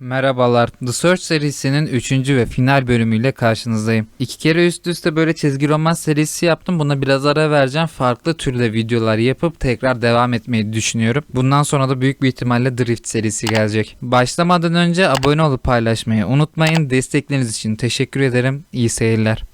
Merhabalar. The Search serisinin 3. ve final bölümüyle karşınızdayım. İki kere üst üste böyle çizgi roman serisi yaptım. Buna biraz ara vereceğim. Farklı türde videolar yapıp tekrar devam etmeyi düşünüyorum. Bundan sonra da büyük bir ihtimalle Drift serisi gelecek. Başlamadan önce abone olup paylaşmayı unutmayın. Destekleriniz için teşekkür ederim. İyi seyirler.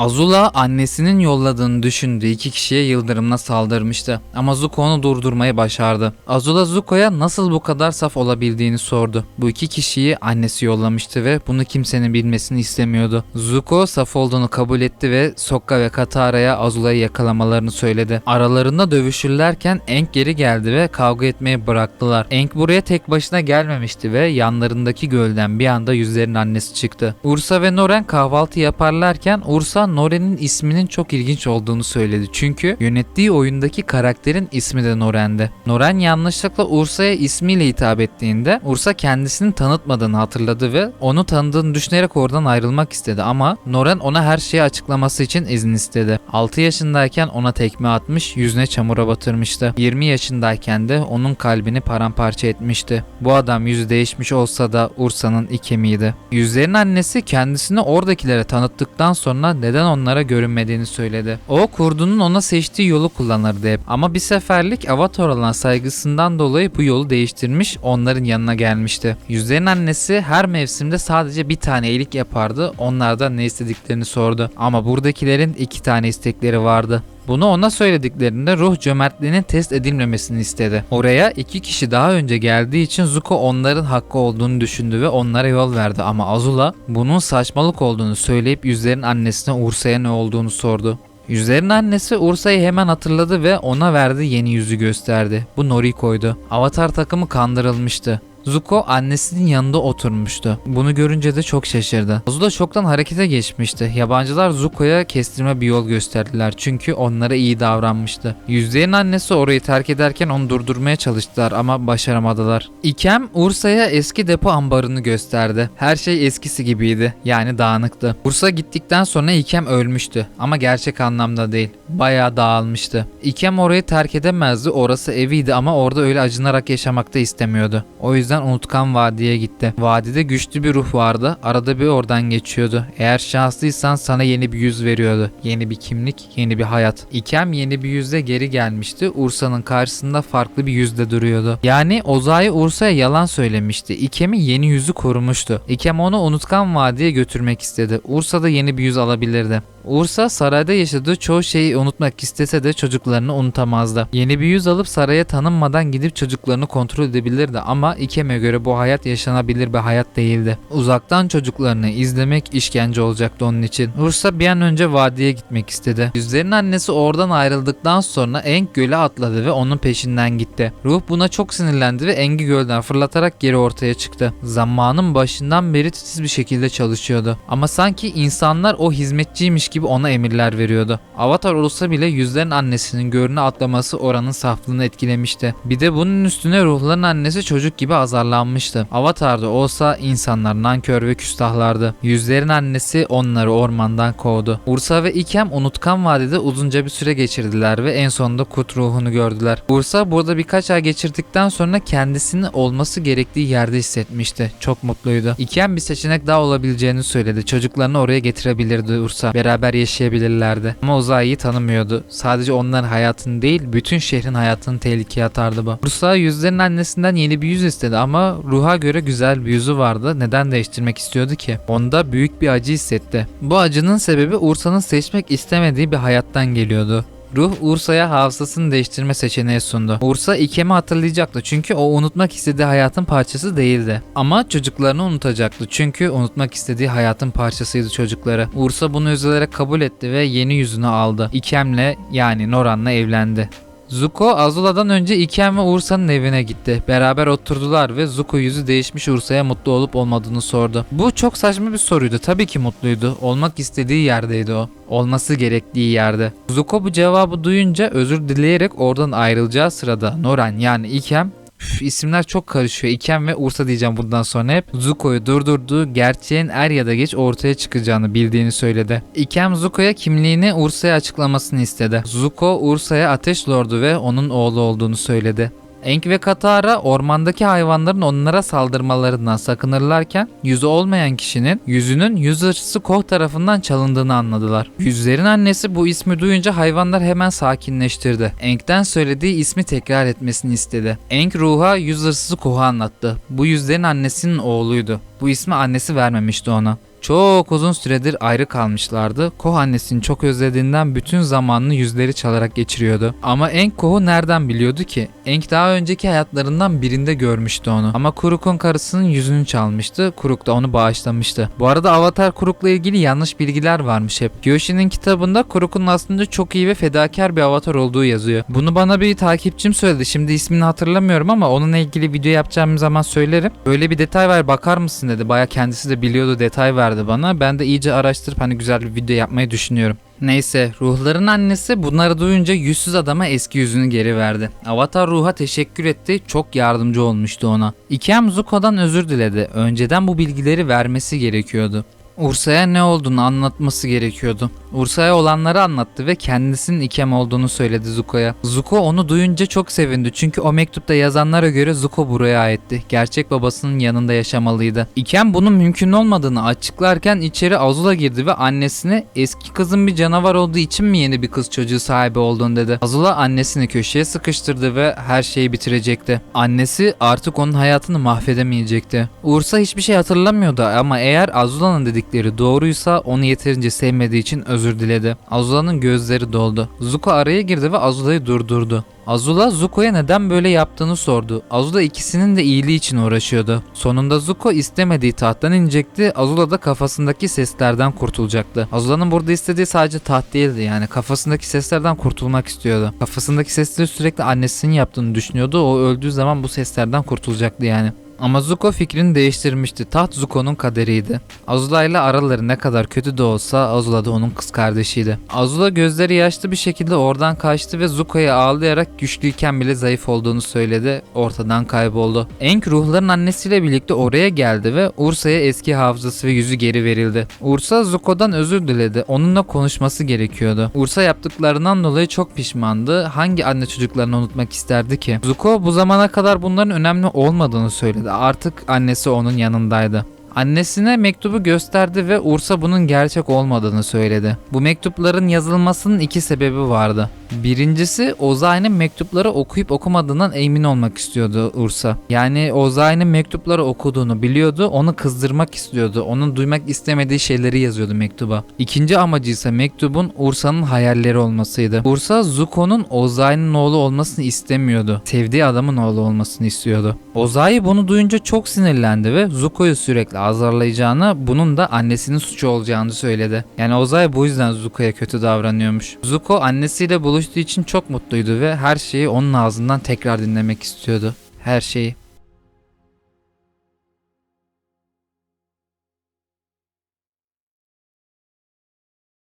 Azula annesinin yolladığını düşündüğü iki kişiye yıldırımla saldırmıştı ama Zuko onu durdurmayı başardı. Azula Zuko'ya nasıl bu kadar saf olabildiğini sordu. Bu iki kişiyi annesi yollamıştı ve bunu kimsenin bilmesini istemiyordu. Zuko saf olduğunu kabul etti ve Sokka ve Katara'ya Azula'yı yakalamalarını söyledi. Aralarında dövüşürlerken Enk geri geldi ve kavga etmeyi bıraktılar. Enk buraya tek başına gelmemişti ve yanlarındaki gölden bir anda yüzlerin annesi çıktı. Ursa ve Noren kahvaltı yaparlarken Ursa Noren'in isminin çok ilginç olduğunu söyledi. Çünkü yönettiği oyundaki karakterin ismi de Noren'di. Noren yanlışlıkla Ursa'ya ismiyle hitap ettiğinde Ursa kendisini tanıtmadığını hatırladı ve onu tanıdığını düşünerek oradan ayrılmak istedi ama Noren ona her şeyi açıklaması için izin istedi. 6 yaşındayken ona tekme atmış, yüzüne çamura batırmıştı. 20 yaşındayken de onun kalbini paramparça etmişti. Bu adam yüzü değişmiş olsa da Ursa'nın ikemiydi. Yüzlerin annesi kendisini oradakilere tanıttıktan sonra neden onlara görünmediğini söyledi. O kurdunun ona seçtiği yolu kullanırdı hep. Ama bir seferlik Avatar olan saygısından dolayı bu yolu değiştirmiş onların yanına gelmişti. Yüzlerin annesi her mevsimde sadece bir tane iyilik yapardı. Onlardan ne istediklerini sordu. Ama buradakilerin iki tane istekleri vardı. Bunu ona söylediklerinde ruh cömertliğinin test edilmemesini istedi. Oraya iki kişi daha önce geldiği için Zuko onların hakkı olduğunu düşündü ve onlara yol verdi ama Azula bunun saçmalık olduğunu söyleyip yüzlerin annesine Ursa'ya ne olduğunu sordu. Yüzlerin annesi Ursa'yı hemen hatırladı ve ona verdiği yeni yüzü gösterdi. Bu Noriko'ydu. Avatar takımı kandırılmıştı. Zuko annesinin yanında oturmuştu. Bunu görünce de çok şaşırdı. Azula çoktan harekete geçmişti. Yabancılar Zuko'ya kestirme bir yol gösterdiler çünkü onlara iyi davranmıştı. Yüzlerin annesi orayı terk ederken onu durdurmaya çalıştılar ama başaramadılar. İkem Ursa'ya eski depo ambarını gösterdi. Her şey eskisi gibiydi yani dağınıktı. Ursa gittikten sonra İkem ölmüştü ama gerçek anlamda değil. Bayağı dağılmıştı. İkem orayı terk edemezdi. Orası eviydi ama orada öyle acınarak yaşamak da istemiyordu. O yüzden unutkan vadiye gitti. Vadide güçlü bir ruh vardı. Arada bir oradan geçiyordu. Eğer şanslıysan sana yeni bir yüz veriyordu. Yeni bir kimlik, yeni bir hayat. İkem yeni bir yüzle geri gelmişti. Ursa'nın karşısında farklı bir yüzde duruyordu. Yani Ozai Ursa'ya yalan söylemişti. İkem'i yeni yüzü korumuştu. İkem onu unutkan vadiye götürmek istedi. Ursa da yeni bir yüz alabilirdi. Ursa sarayda yaşadığı çoğu şeyi unutmak istese de çocuklarını unutamazdı. Yeni bir yüz alıp saraya tanınmadan gidip çocuklarını kontrol edebilirdi ama İkem'e göre bu hayat yaşanabilir bir hayat değildi. Uzaktan çocuklarını izlemek işkence olacaktı onun için. Ursa bir an önce vadiye gitmek istedi. Yüzlerin annesi oradan ayrıldıktan sonra Enk göle atladı ve onun peşinden gitti. Ruh buna çok sinirlendi ve Eng'i gölden fırlatarak geri ortaya çıktı. Zamanın başından beri titiz bir şekilde çalışıyordu. Ama sanki insanlar o hizmetçiymiş gibi ona emirler veriyordu. Avatar olsa bile yüzlerin annesinin görüne atlaması oranın saflığını etkilemişti. Bir de bunun üstüne ruhların annesi çocuk gibi azarlanmıştı. Avatar'da olsa insanlar nankör ve küstahlardı. Yüzlerin annesi onları ormandan kovdu. Ursa ve İkem unutkan vadide uzunca bir süre geçirdiler ve en sonunda kurt ruhunu gördüler. Ursa burada birkaç ay geçirdikten sonra kendisini olması gerektiği yerde hissetmişti. Çok mutluydu. İkem bir seçenek daha olabileceğini söyledi. Çocuklarını oraya getirebilirdi Ursa. Beraber yaşayabilirlerdi. Ama Uzay'ı tanımıyordu. Sadece onların hayatını değil, bütün şehrin hayatını tehlikeye atardı bu. Ursa yüzlerin annesinden yeni bir yüz istedi ama ruha göre güzel bir yüzü vardı. Neden değiştirmek istiyordu ki? Onda büyük bir acı hissetti. Bu acının sebebi Ursa'nın seçmek istemediği bir hayattan geliyordu. Ruh Ursa'ya hafızasını değiştirme seçeneği sundu. Ursa İkem'i hatırlayacaktı çünkü o unutmak istediği hayatın parçası değildi. Ama çocuklarını unutacaktı çünkü unutmak istediği hayatın parçasıydı çocukları. Ursa bunu üzülerek kabul etti ve yeni yüzünü aldı. İkem'le yani Noran'la evlendi. Zuko Azula'dan önce Iken ve Ursa'nın evine gitti. Beraber oturdular ve Zuko yüzü değişmiş Ursa'ya mutlu olup olmadığını sordu. Bu çok saçma bir soruydu. Tabii ki mutluydu. Olmak istediği yerdeydi o. Olması gerektiği yerde. Zuko bu cevabı duyunca özür dileyerek oradan ayrılacağı sırada Noran yani Ikem Üf, isimler çok karışıyor. İken ve Ursa diyeceğim bundan sonra hep. Zuko'yu durdurduğu gerçeğin er ya da geç ortaya çıkacağını bildiğini söyledi. İkem Zuko'ya kimliğini Ursa'ya açıklamasını istedi. Zuko Ursa'ya Ateş Lordu ve onun oğlu olduğunu söyledi. Enk ve Katara ormandaki hayvanların onlara saldırmalarından sakınırlarken yüzü olmayan kişinin yüzünün yüz hırsızı Koh tarafından çalındığını anladılar. Yüzlerin annesi bu ismi duyunca hayvanlar hemen sakinleştirdi. Enk'ten söylediği ismi tekrar etmesini istedi. Enk ruha yüz hırsızı Koh'u anlattı. Bu yüzlerin annesinin oğluydu. Bu ismi annesi vermemişti ona. Çok uzun süredir ayrı kalmışlardı. Koh annesini çok özlediğinden bütün zamanını yüzleri çalarak geçiriyordu. Ama Enk Koh'u nereden biliyordu ki? Enk daha önceki hayatlarından birinde görmüştü onu. Ama Kuruk'un karısının yüzünü çalmıştı. Kuruk da onu bağışlamıştı. Bu arada Avatar Kuruk'la ilgili yanlış bilgiler varmış hep. Yoshi'nin kitabında Kuruk'un aslında çok iyi ve fedakar bir avatar olduğu yazıyor. Bunu bana bir takipçim söyledi. Şimdi ismini hatırlamıyorum ama onunla ilgili video yapacağım zaman söylerim. Böyle bir detay var bakar mısın dedi. Baya kendisi de biliyordu detay verdi bana. Ben de iyice araştırıp hani güzel bir video yapmayı düşünüyorum. Neyse ruhların annesi bunları duyunca yüzsüz adama eski yüzünü geri verdi. Avatar ruha teşekkür etti çok yardımcı olmuştu ona. Ikem Zuko'dan özür diledi. Önceden bu bilgileri vermesi gerekiyordu. Ursa'ya ne olduğunu anlatması gerekiyordu. Ursa'ya olanları anlattı ve kendisinin Ikem olduğunu söyledi Zuko'ya. Zuko onu duyunca çok sevindi çünkü o mektupta yazanlara göre Zuko buraya aitti. Gerçek babasının yanında yaşamalıydı. Ikem bunun mümkün olmadığını açıklarken içeri Azula girdi ve annesine eski kızın bir canavar olduğu için mi yeni bir kız çocuğu sahibi oldun dedi. Azula annesini köşeye sıkıştırdı ve her şeyi bitirecekti. Annesi artık onun hayatını mahvedemeyecekti. Ursa hiçbir şey hatırlamıyordu ama eğer Azula'nın dedikleri doğruysa onu yeterince sevmediği için özür diledi. Azula'nın gözleri doldu. Zuko araya girdi ve Azula'yı durdurdu. Azula Zuko'ya neden böyle yaptığını sordu. Azula ikisinin de iyiliği için uğraşıyordu. Sonunda Zuko istemediği tahttan inecekti. Azula da kafasındaki seslerden kurtulacaktı. Azula'nın burada istediği sadece taht değildi yani kafasındaki seslerden kurtulmak istiyordu. Kafasındaki sesleri sürekli annesinin yaptığını düşünüyordu. O öldüğü zaman bu seslerden kurtulacaktı yani. Ama Zuko fikrini değiştirmişti. Taht Zuko'nun kaderiydi. Azula ile araları ne kadar kötü de olsa Azula da onun kız kardeşiydi. Azula gözleri yaşlı bir şekilde oradan kaçtı ve Zuko'ya ağlayarak güçlüyken bile zayıf olduğunu söyledi. Ortadan kayboldu. Enk ruhların annesiyle birlikte oraya geldi ve Ursa'ya eski hafızası ve yüzü geri verildi. Ursa Zuko'dan özür diledi. Onunla konuşması gerekiyordu. Ursa yaptıklarından dolayı çok pişmandı. Hangi anne çocuklarını unutmak isterdi ki? Zuko bu zamana kadar bunların önemli olmadığını söyledi. Artık annesi onun yanındaydı. Annesine mektubu gösterdi ve Ursa bunun gerçek olmadığını söyledi. Bu mektupların yazılmasının iki sebebi vardı. Birincisi Ozai'nin mektupları okuyup okumadığından emin olmak istiyordu Ursa. Yani Ozai'nin mektupları okuduğunu biliyordu, onu kızdırmak istiyordu. Onun duymak istemediği şeyleri yazıyordu mektuba. İkinci amacı ise mektubun Ursa'nın hayalleri olmasıydı. Ursa Zuko'nun Ozai'nin oğlu olmasını istemiyordu. Sevdiği adamın oğlu olmasını istiyordu. Ozai bunu duyunca çok sinirlendi ve Zuko'yu sürekli azarlayacağını, bunun da annesinin suçu olacağını söyledi. Yani Ozai bu yüzden Zuko'ya kötü davranıyormuş. Zuko annesiyle buluştuğu için çok mutluydu ve her şeyi onun ağzından tekrar dinlemek istiyordu. Her şeyi.